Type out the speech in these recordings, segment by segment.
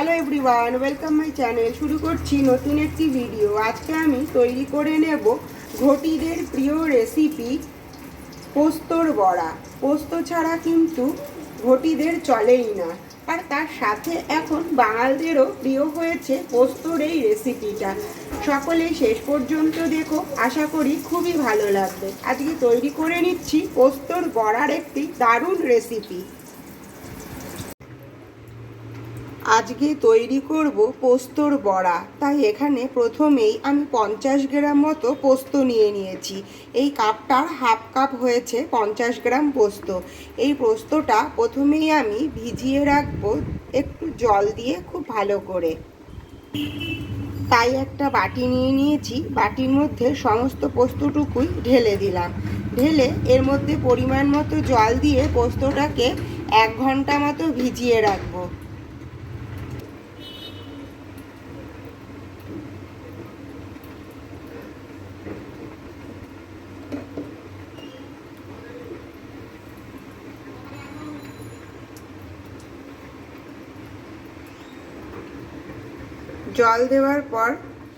Hello everyone, welcome my channel. শুরু করছি নতুন একটি ভিডিও। আজকে আমি তৈরি করে নেব ঘটিদের প্রিয় রেসিপি পোস্তর বড়া। পোস্ত ছাড়া কিন্তু ঘটিদের চলেই না। আর তার সাথে এখন বাঙালদেরও প্রিয় হয়েছে পোস্তর এই রেসিপিটা সকলে শেষ পর্যন্ত দেখো, আশা করি খুবই ভালো লাগবে। আজকে তৈরি করে নিচ্ছি পোস্তর বড়ার একটি দারুণ রেসিপি আজকে তৈরি করব পোস্তর বড়া। তাই এখানে প্রথমেই আমি পঞ্চাশ গ্রাম মতো পোস্ত নিয়ে নিয়েছি। এই কাপটার হাফ কাপ হয়েছে পঞ্চাশ গ্রাম পোস্ত। এই পোস্তটা প্রথমেই আমি ভিজিয়ে রাখব একটু জল দিয়ে খুব ভালো করে। তাই একটা বাটি নিয়ে নিয়েছি। বাটির মধ্যে সমস্ত পোস্তটুকুই ঢেলে দিলাম। ঢেলে এর মধ্যে পরিমাণ মতো জল দিয়ে পোস্তটাকে এক ঘণ্টা মতো ভিজিয়ে রাখব। জল দেওয়ার পর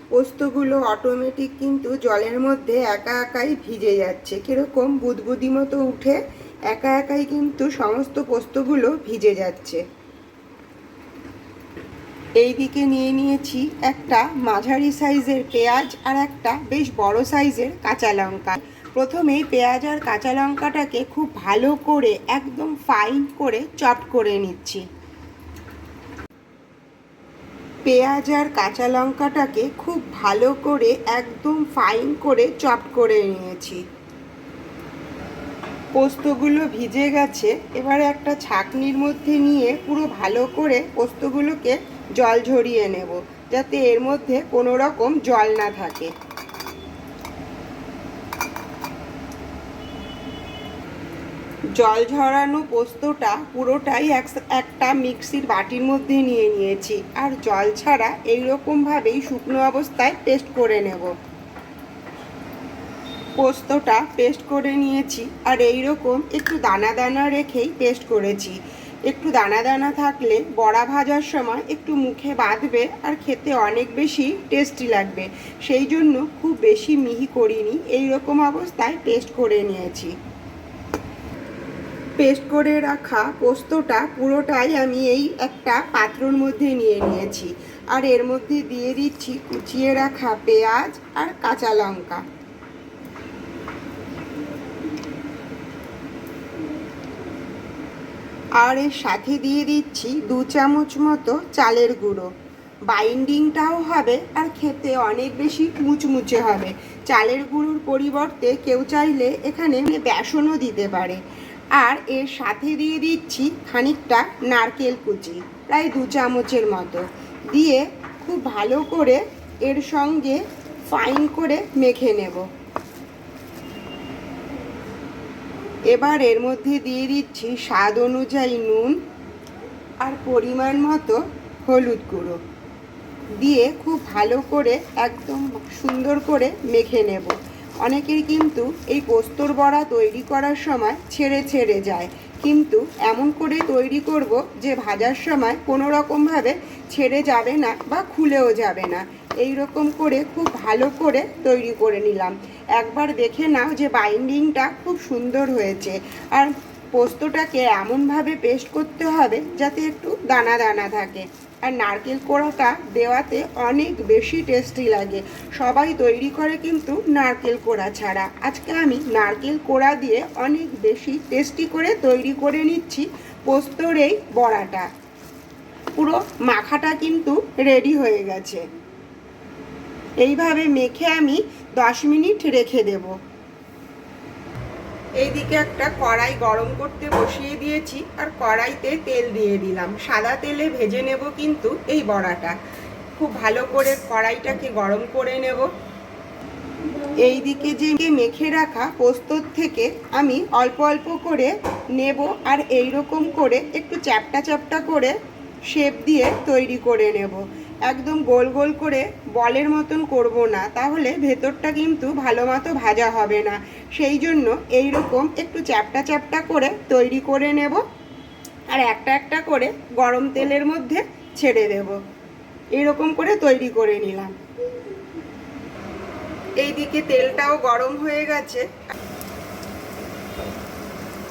পোস্তগুলো অটোমেটিক কিন্তু জলের মধ্যে একা একাই ভিজে যাচ্ছে। কীরকম বুদবুদি মতো উঠে একা একাই কিন্তু সমস্ত পোস্তগুলো ভিজে যাচ্ছে। এই দিকে নিয়ে নিয়েছি একটা মাঝারি সাইজের পেঁয়াজ আর একটা বেশ বড় সাইজের কাঁচা লঙ্কা। প্রথমেই পেঁয়াজ আর কাঁচা লঙ্কাটাকে খুব ভালো করে একদম ফাইন করে চপ করে নিচ্ছি। পেঁয়াজ আর কাঁচা লঙ্কাটাকে খুব ভালো করে একদম ফাইন করে চপ করে নিয়েছি। পোস্তগুলো ভিজে গেছে, এবারে একটা ছাকনির মধ্যে নিয়ে পুরো ভালো করে পোস্তগুলোকে জল ঝরিয়ে নেব, যাতে এর মধ্যে কোনো রকম জল না থাকে। জল ঝরানো পোস্তটা পুরোটাই একটা মিক্সির বাটির মধ্যে নিয়ে নিয়েছি, আর জল ছাড়া এইরকমভাবেই শুকনো অবস্থায় পেস্ট করে নেব। পোস্তটা পেস্ট করে নিয়েছি আর এই রকম একটু দানা দানা রেখেই পেস্ট করেছি। একটু দানা দানা থাকলে বড়া ভাজার সময় একটু মুখে বাঁধবে আর খেতে অনেক বেশি টেস্টি লাগবে। সেই জন্য খুব বেশি মিহি করিনি এই রকম অবস্থায় পেস্ট করে নিয়েছি। পেস্ট করে রাখা পোস্তটা পুরোটাই আমি এই একটা পাত্রর মধ্যে নিয়ে নিয়েছি। আর এর মধ্যে দিয়ে দিচ্ছি কুচিয়ে রাখা পেঁয়াজ আর কাঁচা লঙ্কা। আর এর সাথে দিয়ে দিচ্ছি দু চামচ মতো চালের গুঁড়ো। বাইন্ডিংটাও হবে আর খেতে অনেক বেশি মুচমুচে হবে। চালের গুঁড়োর পরিবর্তে কেউ চাইলে এখানে বেসনও দিতে পারে। আর এর সাথে দিয়ে দিচ্ছি খানিকটা নারকেল কুচি, প্রায় দু চামচের মতো। দিয়ে খুব ভালো করে এর সঙ্গে ফাইন করে মেখে নেব। এবার এর মধ্যে দিয়ে দিচ্ছি স্বাদ অনুযায়ী নুন আর পরিমাণ মতো হলুদ গুঁড়ো। দিয়ে খুব ভালো করে একদম সুন্দর করে মেখে নেব। অনেকের কিন্তু এই পোস্তর বড়া তৈরি করার সময় ছেড়ে ছেড়ে যায়। কিন্তু এমন করে তৈরি করব যে ভাজার সময় কোনো রকমভাবে ছেড়ে যাবে না বা খুলেও যাবে না। এই রকম করে খুব ভালো করে তৈরি করে নিলাম। একবার দেখে নাও যে বাইন্ডিংটা খুব সুন্দর হয়েছে। আর পোস্তটাকে এমনভাবে পেস্ট করতে হবে যাতে একটু দানা দানা থাকে। আর নারকেল কোড়াটা দেওয়াতে অনেক বেশি টেস্টি লাগে। সবাই তৈরি করে কিন্তু নারকেল কোড়া ছাড়া। আজকে আমি নারকেল কোড়া দিয়ে অনেক বেশি টেস্টি করে তৈরি করে নিচ্ছি পোস্তর এই বড়াটা। পুরো মাখাটা কিন্তু রেডি হয়ে গেছে। এইভাবে মেখে আমি দশ মিনিট রেখে দেব। এইদিকে একটা কড়াই গরম করতে বসিয়ে দিয়েছি আর কড়াইতে তেল দিয়ে দিলাম। সাদা তেলে ভেজে নেব কিন্তু এই বড়াটা। খুব ভালো করে কড়াইটাকে গরম করে নেব। এই দিকে যে মেখে রাখা পোস্তর থেকে আমি অল্প অল্প করে নেব আর এই রকম করে একটু চ্যাপটা চ্যাপটা করে শেপ দিয়ে তৈরি করে নেব। একদম গোল গোল করে বলের মতন করব না, তাহলে ভেতরটা কিন্তু ভালো মতো ভাজা হবে না। সেই জন্য এই রকম একটু চ্যাপটা চ্যাপটা করে তৈরি করে নেব আর একটা একটা করে গরম তেলের মধ্যে ছেড়ে দেব। এরকম করে তৈরি করে নিলাম। এইদিকে তেলটাও গরম হয়ে গেছে।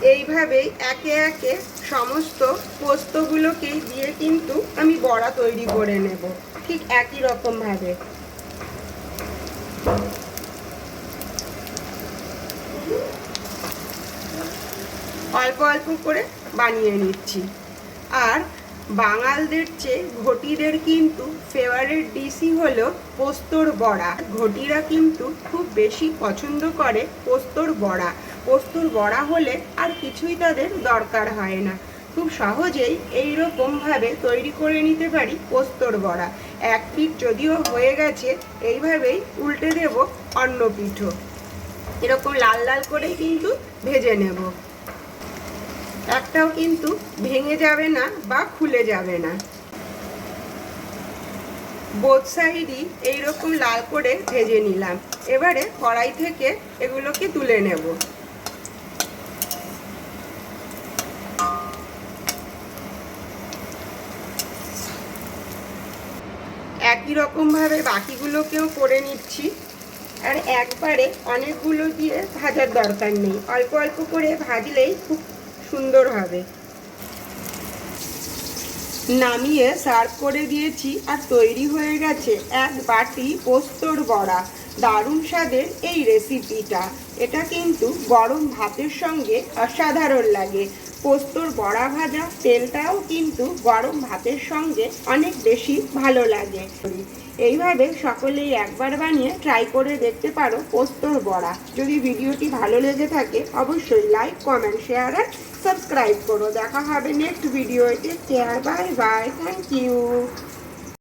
এইভাবেই একে একে সমস্ত পোস্তগুলোকেই দিয়ে কিন্তু আমি বড়া তৈরি করে নেব। ঠিক একই রকম ভাবে অল্প অল্প করে বানিয়ে নিচ্ছি। আর বাঙালদের চেয়ে ঘটিদের কিন্তু ফেভারিট ডিশই হলো পোস্তর বড়া। ঘটিরা কিন্তু খুব বেশি পছন্দ করে পোস্তর বড়া। পোস্তর বড়া হলে আর কিছুই তাদের দরকার হয় না। খুব সহজেই এই ভাবে তৈরি করে নিতে পারি পোস্তর বড়া। এক পিঠ যদিও হয়ে গেছে, এইভাবেই উল্টে দেব অন্য পিঠও। এরকম লাল লাল করেই কিন্তু ভেজে নেব। একটাও কিন্তু ভেঙে যাবে না বা খুলে যাবে না। বোথ সাইডই এইরকম লাল করে ভেজে নিলাম। এবারে কড়াই থেকে এগুলোকে তুলে নেব। একই রকমভাবে বাকিগুলোকেও করে নিচ্ছি। আর একবারে অনেকগুলো দিয়ে ভাজার দরকার নেই। অল্প অল্প করে ভাজলেই খুব সুন্দর হবে। নামিয়ে সার্ভ করে দিয়েছি আর তৈরি হয়ে গেছে এক বাটি পোস্তর বড়া। দারুণ স্বাদের এই রেসিপিটা এটা কিন্তু গরম ভাতের সঙ্গে অসাধারণ লাগে। পোস্তর বড়া ভাজা, তেলটাও কিন্তু গরম ভাতের সঙ্গে অনেক বেশি ভালো লাগে। এইভাবে সকলেই একবার বানিয়ে ট্রাই করে দেখতে পারো পোস্তর বড়া। যদি ভিডিওটি ভালো লেগে থাকে, অবশ্যই লাইক কমেন্ট শেয়ার আর সাবস্ক্রাইব করো। দেখা হবে নেক্সট ভিডিওতে care bye bye thank you